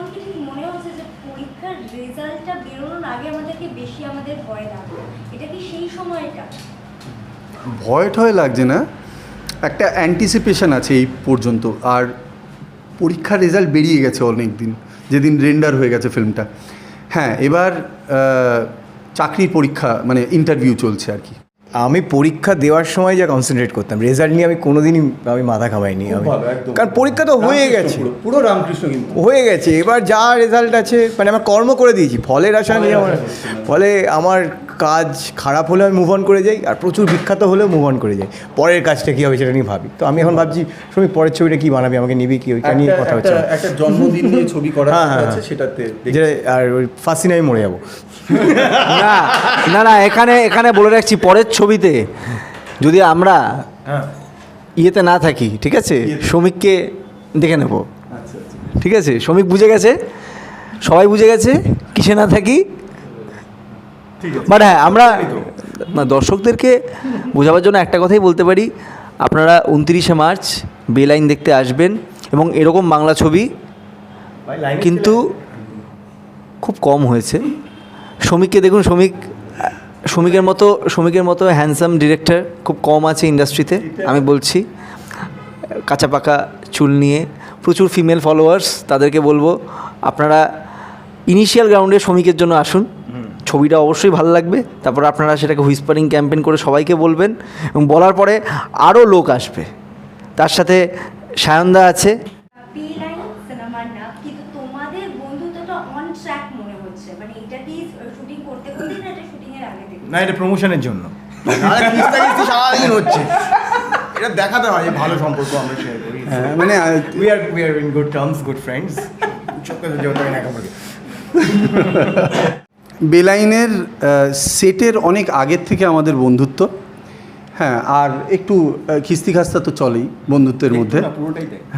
এখন কি মনে হচ্ছে যে পরীক্ষার রেজাল্টটা বেরোনোর আগে আমাদেরকে বেশি আমাদের ভয় লাগবে এটা কি সেই সময়টা? ভয় ঠয় লাগছে না। একটা অ্যান্টিসিপেশন আছে এই পর্যন্ত। আর পরীক্ষার রেজাল্ট বেরিয়ে গেছে অনেক দিন যেদিন রেন্ডার হয়ে গেছে ফিল্মটা হ্যাঁ এবার আহ, চাকরির পরীক্ষা মানে ইন্টারভিউ চলছে আর কি। আমি পরীক্ষা দেওয়ার সময় যা কনসেন্ট্রেট করতাম রেজাল্ট নিয়ে আমি কোনোদিনই আমি মাথা খামাইনি আমি। কারণ পরীক্ষা তো হয়ে গেছে। পুরো রামকৃষ্ণ কিন্তু। হয়ে গেছে এবার যা রেজাল্ট আছে মানে আমার কর্ম করে দিয়েছি ফলের আশা নিয়ে আমার ফলে আমার কাজ খারাপ হলে আমি মুভ অন করে যাই আর প্রচুর বিখ্যাত হলেও মুভ অন করে যাই। পরের কাজটা কী হবে সেটা নিয়ে ভাবি। তো আমি এখন ভাবছি শুনি পরের ছবিটা কী বানাবি? আমাকে নিবি কি? ওইটা নিয়ে কথা হচ্ছে। একটা জন্মদিন নিয়ে ছবি করা হ্যাঁ, হ্যাঁ, আছে হ্যাঁ। সেটাতে যে আর ওই ফাঁসিনে আমি মরে যাব। না না না এখানে এখানে বলে রাখছি পরের ছবিতে যদি আমরা ইয়েতে না থাকি ঠিক আছে? শ্রমিককে দেখে নেব। আচ্ছা আচ্ছা। ঠিক আছে? শ্রমিক বুঝে গেছে? সবাই বুঝে গেছে? কিসে না থাকি? বাট হ্যাঁ আমরা না দর্শকদেরকে বোঝাবার জন্য একটা কথাই বলতে পারি। আপনারা উনত্রিশে মার্চ বেলাইন দেখতে আসবেন এবং এরকম বাংলা ছবি কিন্তু খুব কম হয়েছে। শ্রমিককে দেখুন শ্রমিক শ্রমিকের মতো শ্রমিকের মতো হ্যান্ডসাম ডিরেক্টর খুব কম আছে ইন্ডাস্ট্রিতে আমি বলছি। কাঁচা পাকা চুল নিয়ে প্রচুর ফিমেল ফলোয়ার্স তাদেরকে বলব আপনারা ইনিশিয়াল গ্রাউন্ডে শ্রমিকের জন্য আসুন। ছবিটা অবশ্যই ভালো লাগবে। তারপর আপনারা সেটাকে হুইসপারিং ক্যাম্পেন করে সবাইকে বলবেন এবং বলার পরে আরও লোক আসবে। তার সাথে সায়নদা আছে। পি লাইন সিনেমার নাম কিন্তু তোমাদের বন্ধুত্বটা অন ট্র্যাক মনে হচ্ছে। মানে এটা কি শুটিং করতে করতে না এটা শুটিং এর আগে থেকে না এটা প্রমোশনের জন্য। সারাদিন হচ্ছে। এটা দেখাতে হয় যে ভালো সম্পর্ক আমরা শেয়ার করি। হ্যাঁ, মানে we are we are in good terms good friends সব আমি একা বলি। বেলাইনের সেটের অনেক আগের থেকে আমাদের বন্ধুত্ব। হ্যাঁ আর একটু খিস্তি খাস্তা তো চলেই বন্ধুত্বের মধ্যে।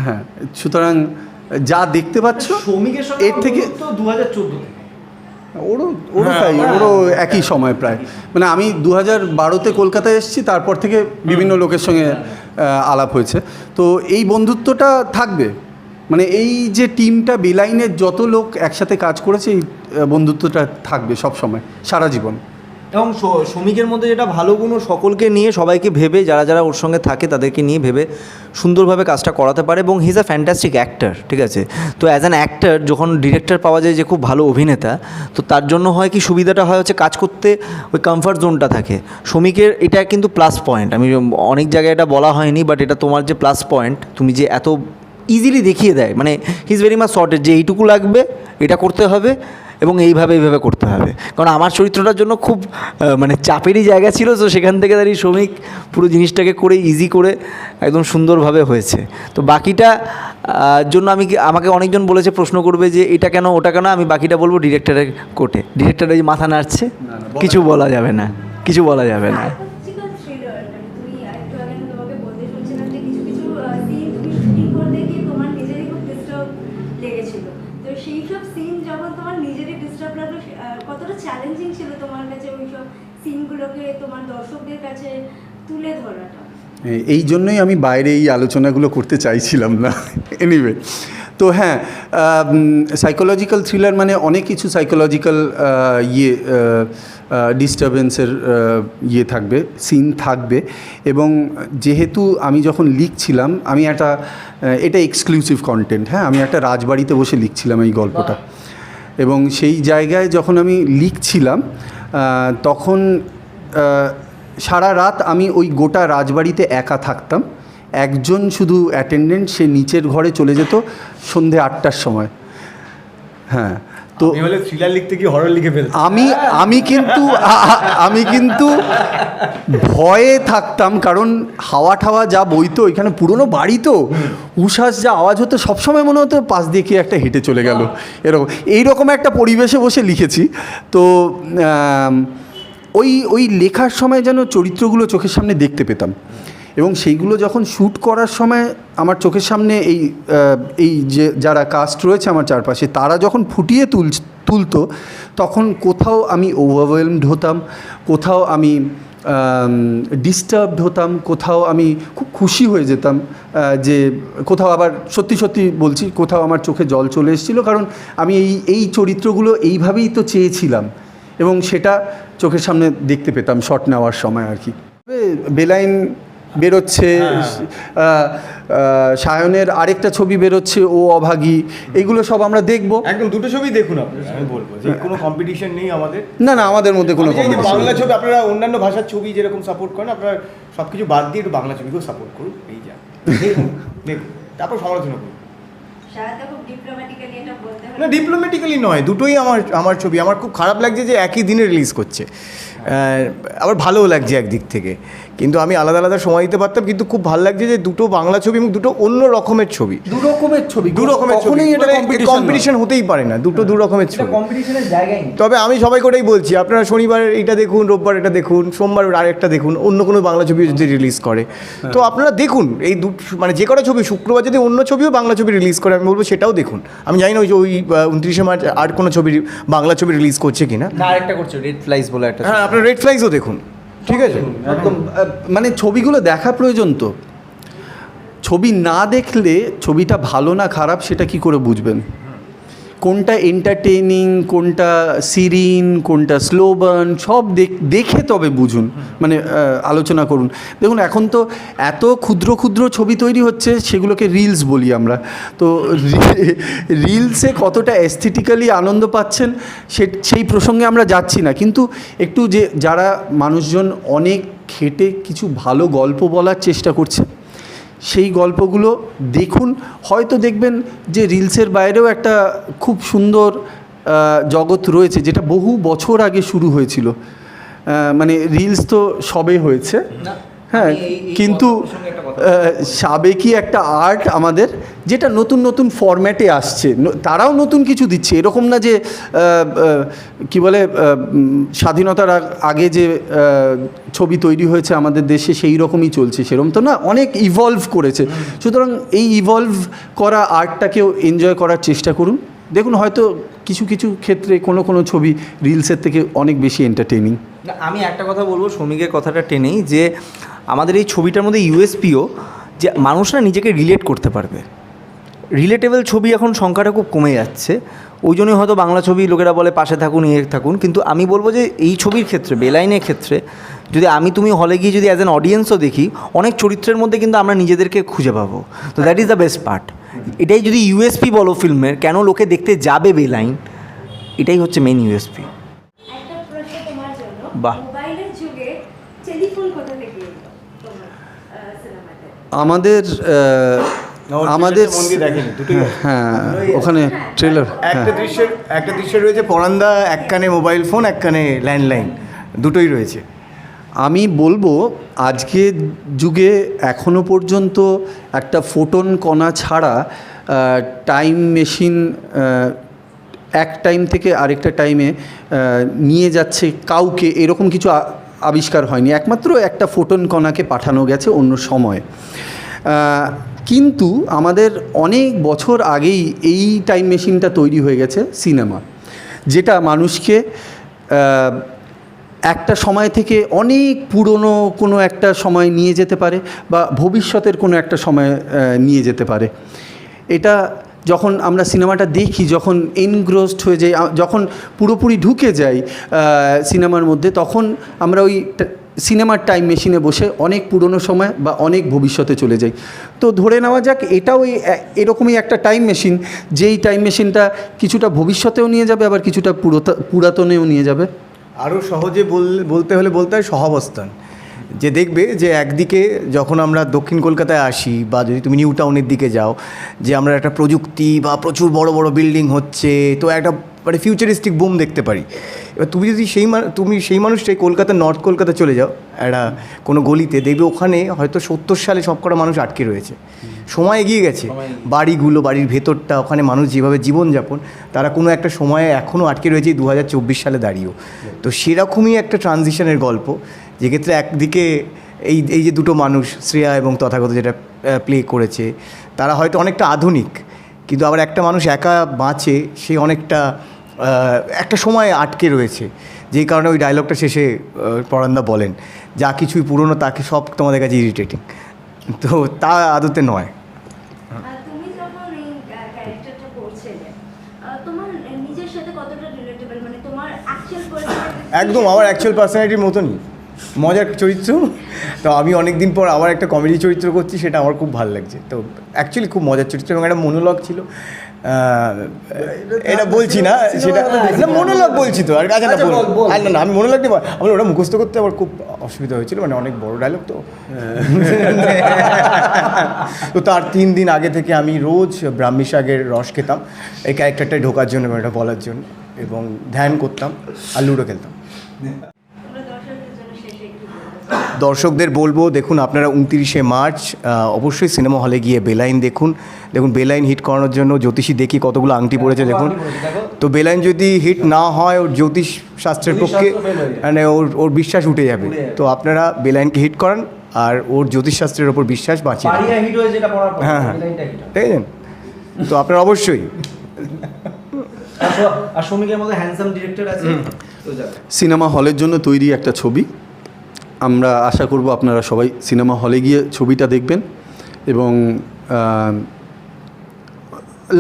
হ্যাঁ সুতরাং যা দেখতে পাচ্ছ এর থেকে দু হাজার চোদ্দ ওরও ওরও তাই ওরও একই সময় প্রায়। মানে আমি দু হাজার বারোতে কলকাতায় এসেছি তারপর থেকে বিভিন্ন লোকের সঙ্গে আলাপ হয়েছে। তো এই বন্ধুত্বটা থাকবে? মানে এই যে টিমটা বেলাইনের যত লোক একসাথে কাজ করেছে, এই বন্ধুত্বটা থাকবে সব সময়, সারা জীবন। এবং শ্রমিকের মধ্যে যেটা ভালো গুণ সকলকে নিয়ে, সবাইকে ভেবে, যারা যারা ওর সঙ্গে থাকে তাদেরকে নিয়ে ভেবে সুন্দরভাবে কাজটা করাতে পারে এবং হিজ আ ফ্যান্টাস্টিক অ্যাক্টার ঠিক আছে? তো অ্যাজ অ্যান অ্যাক্টার যখন ডিরেক্টর পাওয়া যায় যে খুব ভালো অভিনেতা, তো তার জন্য হয় কি সুবিধাটা হয় হচ্ছে কাজ করতে ওই কমফর্ট জোনটা থাকে। শ্রমিকের এটা কিন্তু প্লাস পয়েন্ট আমি অনেক জায়গায় এটা বলা হয়নি বাট এটা তোমার যে প্লাস পয়েন্ট তুমি যে এত ইজিলি দেখিয়ে দেয়। মানে he is very much sorted যে এইটুকু লাগবে এটা করতে হবে এবং এইভাবে এইভাবে করতে হবে। কারণ আমার চরিত্রটার জন্য খুব মানে চাপেরই জায়গা ছিল তো সেখান থেকে দাঁড়িয়ে শ্রমিক পুরো জিনিসটাকে করে ইজি করে একদম সুন্দরভাবে হয়েছে। তো বাকিটা জন্য আমি আমাকে অনেকজন বলেছে প্রশ্ন করবে যে এটা কেন ওটা কেন আমি বাকিটা বলব ডিরেক্টরের কোর্টে। ডিরেক্টরের মাথা নাড়ছে। কিছু বলা যাবে না। কিছু বলা যাবে না। সিনগুলোকে তোমার দর্শকদের কাছে তুলে ধরাটা। এই জন্যই আমি বাইরে এই আলোচনাগুলো করতে চাইছিলাম না। এনিওয়ে তো হ্যাঁ সাইকোলজিক্যাল থ্রিলার মানে অনেক কিছু সাইকোলজিক্যাল ইয়ে ডিস্টারবেন্সের ইয়ে থাকবে সিন থাকবে। এবং যেহেতু আমি যখন লিখছিলাম আমি একটা এটা এক্সক্লুসিভ কন্টেন্ট হ্যাঁ আমি একটা রাজবাড়িতে বসে লিখছিলাম এই গল্পটা। এবং সেই জায়গায় যখন আমি লিখছিলাম তখন সারা রাত আমি ওই গোটা রাজবাড়িতে একা থাকতাম। একজন শুধু অ্যাটেন্ডেন্ট সে নিচের ঘরে চলে যেত সন্ধে আটটার সময়। হ্যাঁ। তো হলে থ্রিলার লিখতে কি হরর লিখে ফেলতাম আমি আমি কিন্তু আমি কিন্তু ভয়ে থাকতাম কারণ হাওয়া ঠাওয়া যা বইতো এখানে পুরনো বাড়ি তো। উশ্বাস যা আওয়াজ হতো সবসময় মনে হতো পাশ দিয়ে কি একটা হেঁটে চলে গেল। এরকম এইরকম একটা পরিবেশে বসে লিখেছি। তো ওই ওই লেখার সময় যেন চরিত্রগুলো চোখের সামনে দেখতে পেতাম। এবং সেইগুলো যখন শ্যুট করার সময় আমার চোখের সামনে এই এই যে যারা কাস্ট রয়েছে আমার চারপাশে, তারা যখন ফুটিয়ে তুল, তুলতো, তখন কোথাও আমি ওভারওয়েলমড হতাম, কোথাও আমি ডিস্টার্বড হতাম, কোথাও আমি খুব খুশি হয়ে যেতাম যে কোথাও আবার সত্যি সত্যি বলছি, কোথাও আমার চোখে জল চলে এসেছিল, কারণ আমি এই এই চরিত্রগুলো এইভাবেই তো চেয়েছিলাম এবং সেটা চোখের সামনে দেখতে পেতাম শট নেওয়ার সময় আর কি। বেলাইন বেরোচ্ছে আহ, আহ, সায়নের আরেকটা ছবি বেরোচ্ছে ও অভাগী। এগুলো সব আমরা দেখব। একদম দুটো ছবি দেখুন আপনারা আমি বলব যে কোনো কম্পিটিশন নেই আমাদের। না না আমাদের মধ্যে কোনো বাংলা ছবি আপনারা অন্যান্য ভাষার ছবি যেরকম সাপোর্ট করেন আপনারা সব কিছু বাদ দিয়ে একটু বাংলা ছবিকেও সাপোর্ট করুন এই যা। দেখুন দেখুন তারপর সমালোচনা করুন। সারাটা খুব ডিপ্লোম্যাটিক্যালি এটা বলতে না ডিপ্লোম্যাটিক্যালি নয় দুটোই আমার আমার ছবি। আমার খুব খারাপ লাগছে যে একই দিনে রিলিজ করছে। আবার ভালোও লাগছে একদিক থেকে। কিন্তু আমি আলাদা আলাদা সময় দিতে পারতাম কিন্তু খুব ভালো লাগছে যে দুটো বাংলা ছবি এবং দুটো অন্য রকমের ছবি। দু রকমের ছবি দু রকমের ছবি। এটা কম্পিটিশন কম্পিটিশন হতেই পারে না দুটো দু রকমের ছবি। কম্পিটিশনের জায়গায় তবে আমি সবাইকে ওটাই বলছি আপনারা শনিবার এটা দেখুন রোববার এটা দেখুন সোমবার আরেকটা দেখুন অন্য কোনো বাংলা ছবি যদি রিলিজ করে। তো আপনারা দেখুন এই দু মানে যে কটা ছবি শুক্রবার যদি অন্য ছবিও বাংলা ছবি রিলিজ করে আমি বলব সেটাও দেখুন। আমি জানি না ওই যে ওই উনত্রিশে মার্চ আর কোনো ছবি বাংলা ছবি রিলিজ করছে কিনা। আরেকটা করছে রেড ফ্লাইস বলে একটা হ্যাঁ আপনারা রেড ফ্লাইজও দেখুন। ঠিক আছে? একদম। মানে ছবিগুলো দেখা প্রয়োজন তো। ছবি না দেখলে ছবিটা ভালো না খারাপ সেটা কি করে বুঝবেন? কোনটা এন্টারটেইনিং কোনটা সিরিন কোনটা স্লোবার্ন সব দেখ- তবে বুঝুন মানে আলোচনা করুন। দেখুন, এখন তো এত ক্ষুদ্র ক্ষুদ্র ছবি তৈরি হচ্ছে, সেগুলোকে রিলস বলি আমরা। তো রিলসে কতটা অ্যাস্থেটিক্যালি আনন্দ পাচ্ছেন, সে, সেই প্রসঙ্গে আমরা যাচ্ছি না। কিন্তু একটু যে, যারা মানুষজন অনেক খেটে কিছু ভালো গল্প বলার চেষ্টা করছে সেই গল্পগুলো দেখুন। হয়তো দেখবেন যে রিলসের বাইরেও একটা খুব সুন্দর জগৎ রয়েছে, যেটা বহু বছর আগে শুরু হয়েছিল। মানে রিলস তো সবে হয়েছে। হ্যাঁ কিন্তু সাবেকি একটা আর্ট আমাদের যেটা নতুন নতুন ফরম্যাটে আসছে। তারাও নতুন কিছু দিচ্ছে। এরকম না যে কি বলে স্বাধীনতার আগে যে ছবি তৈরি হয়েছে আমাদের দেশে সেই রকমই চলছে। সেরকম তো না অনেক ইভলভ করেছে। সুতরাং এই ইভলভ করা আর্টটাকেও এনজয় করার চেষ্টা করুন। দেখুন হয়তো কিছু কিছু ক্ষেত্রে কোনো কোনো ছবি রিলসের থেকে অনেক বেশি এন্টারটেইনিং না আমি একটা কথা বলব শ্রমিকের কথাটা টেনেই যে আমাদের এই ছবিটার মধ্যে ইউএসপিও যে মানুষরা নিজেকে রিলেট করতে পারবে। রিলেটেবল ছবি এখন সংখ্যাটা খুব কমে যাচ্ছে। ওই জন্যই হয়তো বাংলা ছবি লোকেরা বলে পাশে থাকুন ইয়ে থাকুন। কিন্তু আমি বলব যে এই ছবির ক্ষেত্রে বেলাইনের ক্ষেত্রে যদি আমি তুমি হলে গিয়ে যদি অ্যাজ অ্যান অডিয়েন্সও দেখি অনেক চরিত্রের মধ্যে কিন্তু আমরা নিজেদেরকে খুঁজে পাবো। তো that is the best part এটাই যদি ইউএসপি বলো ফিল্মের কেন লোকে দেখতে যাবে বেলাইন এটাই হচ্ছে মেন ইউএসপি। বাহ। মোবাইলের যুগে টেলিফোন কোথা থেকে এলো তোমার সিনেমাতে আমাদের আমাদের দুটোই আছে। হ্যাঁ ওখানে ট্রেলার হ্যাঁ। একটা দৃশ্যের একটা দৃশ্যে রয়েছে পরান্দা এক কানে মোবাইল ফোন এক কানে ল্যান্ডলাইন দুটোই রয়েছে। আমি বলব আজকের যুগে এখনও পর্যন্ত একটা ফোটন কণা ছাড়া টাইম মেশিন এক টাইম থেকে আরেকটা টাইমে নিয়ে যাচ্ছে কাউকে এরকম কিছু আবিষ্কার হয়নি। একমাত্র একটা ফোটন কণাকে পাঠানো গেছে অন্য সময়। কিন্তু আমাদের অনেক বছর আগেই এই টাইম মেশিনটা তৈরি হয়ে গেছে সিনেমা, যেটা মানুষকে একটা সময় থেকে অনেক পুরনো কোনো একটা সময় নিয়ে যেতে পারে বা ভবিষ্যতের কোনো একটা সময় নিয়ে যেতে পারে। এটা যখন আমরা সিনেমাটা দেখি, যখন এনগ্রোসড হয়ে যাই যখন পুরোপুরি ঢুকে যাই সিনেমার মধ্যে, তখন আমরা ওই সিনেমার টাইম মেশিনে বসে অনেক পুরনো সময় বা অনেক ভবিষ্যতে চলে যাই। তো ধরে নেওয়া যাক, এটাও এ- এরকমই একটা টাইম মেশিন যেই টাইম মেশিনটা কিছুটা ভবিষ্যতেও নিয়ে যাবে, আবার কিছুটা পুরোতা- পুরাতনেও নিয়ে যাবে। আরও সহজে বল- বলতে হলে বলতে হয় সহাবস্থান। যে দেখবে যে একদিকে যখন আমরা দক্ষিণ কলকাতায় আসি বা যদি তুমি নিউ টাউনের দিকে যাও যে আমরা একটা প্রযুক্তি বা প্রচুর বড় বড় বিল্ডিং হচ্ছে তো একটা মানে ফিউচারিস্টিক বুম দেখতে পারি। এবার তুমি যদি সেই তুমি সেই মানুষটাই কলকাতা নর্থ কলকাতা চলে যাও একটা কোনো গলিতে দেখবে ওখানে হয়তো সত্তর সালে সবকটা মানুষ আটকে রয়েছে। সময় এগিয়ে গেছে। বাড়িগুলো বাড়ির ভেতরটা ওখানে মানুষ যেভাবে জীবনযাপন তারা কোনো একটা সময়ে এখনও আটকে রয়েছে দু চব্বিশ সালে দাঁড়িয়েও। তো সেরকমই একটা ট্রানজিশনের গল্প। যেক্ষেত্রে একদিকে এই এই যে দুটো মানুষ শ্রেয়া এবং তথাগত যেটা প্লে করেছে তারা হয়তো অনেকটা আধুনিক কিন্তু আবার একটা মানুষ একা বাঁচে সে অনেকটা একটা সময় আটকে রয়েছে। যেই কারণে ওই ডায়লগটা শেষে পরান্দা বলেন যা কিছুই পুরনো তাকে সব তোমাদের কাছে ইরিটেটিং তো তা আদতে নয়। মানে একদম আমার অ্যাকচুয়াল পার্সোনালিটির মতনই। মজার চরিত্র। তো আমি অনেক দিন পর আবার একটা কমেডি চরিত্র করছি সেটা আমার খুব ভালো লাগছে। তো অ্যাকচুয়ালি খুব মজার চরিত্র এবং একটা মনোলগ ছিল। এটা বলছি না সেটা না মনোলগ বলছি তো আর কাছে না আচ্ছা, বল। আর না না আমি মনোলগ নিয়ে আমার ওটা মুখস্থ করতে আমার খুব অসুবিধা হয়েছিল মানে অনেক বড় ডায়লগ তো। তো তার তিন দিন আগে থেকে আমি রোজ ব্রাহ্মী শাকের রস খেতাম এই ক্যারেক্টারটায় ঢোকার জন্য এবং এটা বলার জন্য এবং ধ্যান করতাম আর লুডো খেলতাম তোমরা দর্শকদের জন্য শেষে একটু বলো। দর্শকদের বলব দেখুন আপনারা উনতিরিশে মার্চ অবশ্যই সিনেমা হলে গিয়ে বেলাইন দেখুন। দেখুন বেলাইন হিট করানোর জন্য জ্যোতিষী দেখি কতগুলো আংটি পড়েছে দেখুন। তো বেলাইন যদি হিট না হয় ওর জ্যোতিষ শাস্ত্রের পক্ষে মানে ওর ওর বিশ্বাস উঠে যাবে। তো আপনারা বেলাইনকে হিট করান আর ওর জ্যোতিষ শাস্ত্রের ওপর বিশ্বাস বাঁচিয়ে হয়ে হ্যাঁ। ঠিক আছে তো আপনারা অবশ্যই। সিনেমা হলের জন্য তৈরি একটা ছবি। আমরা আশা করব আপনারা সবাই সিনেমা হলে গিয়ে ছবিটা দেখবেন এবং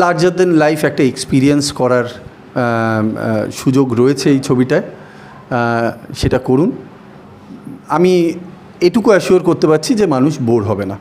লার্জার দেন লাইফ একটা এক্সপিরিয়েন্স করার সুযোগ রয়েছে এই ছবিটায় সেটা করুন। আমি এটুকু অ্যাসিওর করতে পারছি যে মানুষ বোর হবে না।